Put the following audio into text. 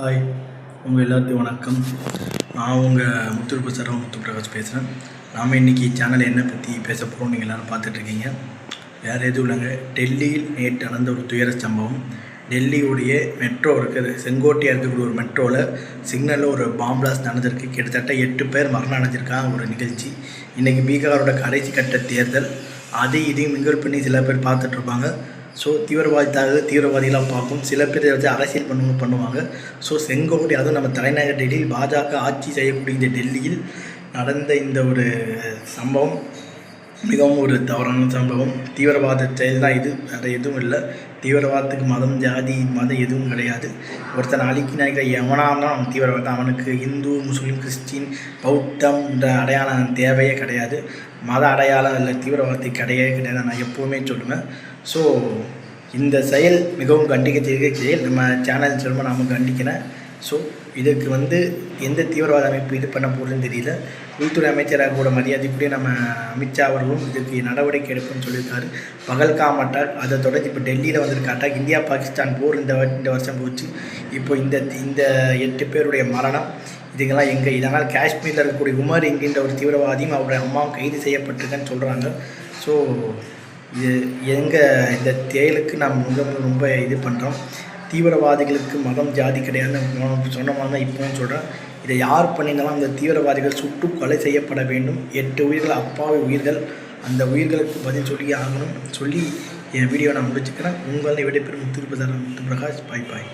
Hi உங்கள் எல்லாத்தையும் வணக்கம். நான் உங்கள் முத்துருப்பு சரவ முத்து பிரகாஷ் பேசுகிறேன் நாம் இன்றைக்கி சேனல் என்ன பற்றி பேச போகிறோம் நீங்கள் எல்லோரும் பார்த்துட்ருக்கீங்க வேறு எதுவும் இல்லைங்க. டெல்லியில் நேற்று நடந்த ஒரு துயர சம்பவம். டெல்லியுடைய மெட்ரோ இருக்குது. செங்கோட்டையாக இருக்கக்கூடிய ஒரு மெட்ரோவில் சிக்னலில் ஒரு பாம் பிளாஸ்ட் நடந்திருக்கு. கிட்டத்தட்ட எட்டு பேர் மரணம் அடைஞ்சிருக்காங்க ஒரு நிகழ்ச்சி. இன்றைக்கி பீகாரோட கடைசி கட்ட தேர்தல். அதை இதையும் மிங்கல் பண்ணி சில பேர் பார்த்துட்ருப்பாங்க ஸோ தீவிரவாதி தீவிரவாதிகளாக பார்க்கும். சில பேர் வச்சு அரசியல் பண்ணுங்க பண்ணுவாங்க. ஸோ செங்கோட்டை அதுவும் நம்ம தலைநகர் டெல்லியில் பாஜக ஆட்சி செய்யக்கூடிய இந்த டெல்லியில் நடந்த இந்த ஒரு சம்பவம். மிகவும் ஒரு தவறான சம்பவம். தீவிரவாத செயல் தான் இது. வேறு எதுவும் இல்லை. தீவிரவாதத்துக்கு மதம் ஜாதி மதம் எதுவும் கிடையாது. ஒருத்தன் அழிக்கி நினைக்கிற எவனாக அவன் தீவிரவாதம். அவனுக்கு இந்து முஸ்லீம் கிறிஸ்டின் பௌத்தம் என்ற அடையாளம் தேவையே கிடையாது. மத அடையாளம் இல்லை தீவிரவாதத்தை கிடையவே கிடையாது. நான் எப்போவுமே சொல்லுவேன். ஸோ இந்த செயல் மிகவும் கண்டிக்கத்தக்க செயல். நம்ம சேனல் சொல்லும்போது நாம் கண்டிக்கிறேன். ஸோ இதுக்கு வந்து எந்த தீவிரவாத அமைப்பு இது பண்ண போகிறதுன்னு தெரியல. உள்துறை அமைச்சராக கூட மரியாதைக்குரிய நம்ம அமித்ஷா அவர்களும் இதுக்கு நடவடிக்கை எடுப்புன்னு சொல்லியிருக்காரு. பகல்காம் அட்டாக் அதை தொடர்ந்து இப்போ டெல்லியில் வந்திருக்க அட்டாக் இந்தியா பாகிஸ்தான் போர் இந்த இந்த வருஷம் போச்சு. இப்போ இந்த இந்த எட்டு பேருடைய மரணம் இதுக்கெல்லாம் எங்கே இதனால் காஷ்மீரில் இருக்கக்கூடிய உமர் என்கின்ற ஒரு தீவிரவாதியும் அவருடைய அம்மாவும் கைது செய்யப்பட்டிருக்கேன்னு சொல்கிறாங்க ஸோ இது எங்கள் இந்த செயலுக்கு நாம் ரொம்ப ரொம்ப இது பண்ணுறோம் தீவிரவாதிகளுக்கு மதம் ஜாதி கிடையாதுன்னு சொன்ன மாதிரி தான் இப்போவும் சொல்கிறேன் இதை யார் பண்ணினாலும் அந்த தீவிரவாதிகள் சுட்டு கொலை செய்யப்பட வேண்டும். எட்டு உயிர்கள் அப்பாவி உயிர்கள். அந்த உயிர்களுக்கு பதில் சொல்லி ஆகணும். சொல்லி என் வீடியோ நான் முடிச்சுக்கிறேன். உங்களை விடைபெறும் முத்து பிரகாஷ் பாய் பாய்